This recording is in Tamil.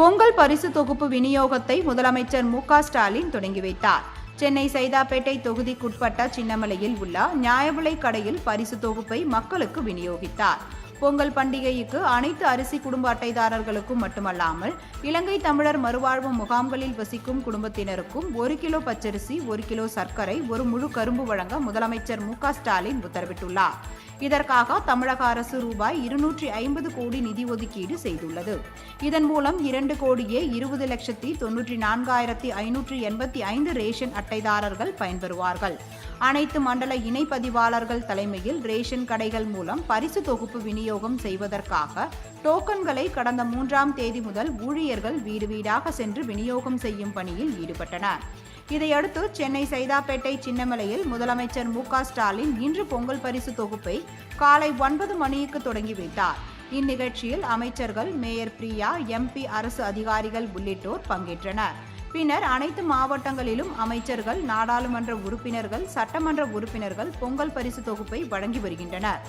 பொங்கல் பரிசு தொகுப்பு விநியோகத்தை முதலமைச்சர் மு க ஸ்டாலின் தொடங்கி வைத்தார். சென்னை சைதாப்பேட்டை தொகுதிக்குட்பட்ட சின்னமலையில் உள்ள நியாயவிலை கடையில் பரிசு தொகுப்பை மக்களுக்கு விநியோகித்தார். பொங்கல் பண்டிகைக்கு அனைத்து அரிசி குடும்ப அட்டைதாரர்களுக்கும் மட்டுமல்லாமல் இலங்கை தமிழர் மறுவாழ்வு முகாம்களில் வசிக்கும் குடும்பத்தினருக்கும் ஒரு கிலோ பச்சரிசி ஒரு கிலோ சர்க்கரை ஒரு முழு கரும்பு வழங்க முதலமைச்சர் மு க ஸ்டாலின் உத்தரவிட்டுள்ளார். இதற்காக தமிழக அரசு ரூபாய் இருநூற்றி ஐம்பது கோடி நிதி ஒதுக்கீடு செய்துள்ளது. இதன் மூலம் இரண்டு கோடியே இருபது லட்சத்தி தொன்னூற்றி நான்காயிரத்தி ஐநூற்றி எண்பத்தி ஐந்து ரேஷன் அட்டைதாரர்கள் பயன்பெறுவார்கள். அனைத்து மண்டல இணை பதிவாளர்கள் தலைமையில் ரேஷன் கடைகள் மூலம் பரிசு தொகுப்பு விநியோகம் செய்வதற்காக டோக்கன்களை கடந்த மூன்றாம் தேதி முதல் ஊழியர்கள் வீடு வீடாக சென்று விநியோகம் செய்யும் பணியில் ஈடுபட்டனர். இதையடுத்து சென்னை சைதாப்பேட்டை சின்னமலையில் முதலமைச்சர் மு ஸ்டாலின் இன்று பொங்கல் பரிசு தொகுப்பை காலை ஒன்பது மணிக்கு தொடங்கி வைத்தார் இந்நிகழ்ச்சியில் அமைச்சர்கள் மேயர் பிரியா எம்பி அரசு அதிகாரிகள் உள்ளிட்டோர் பங்கேற்றனர். பின்னர் அனைத்து மாவட்டங்களிலும் அமைச்சர்கள் நாடாளுமன்ற உறுப்பினர்கள் சட்டமன்ற உறுப்பினர்கள் பொங்கல் பரிசு தொகுப்பை வழங்கி வருகின்றனர்.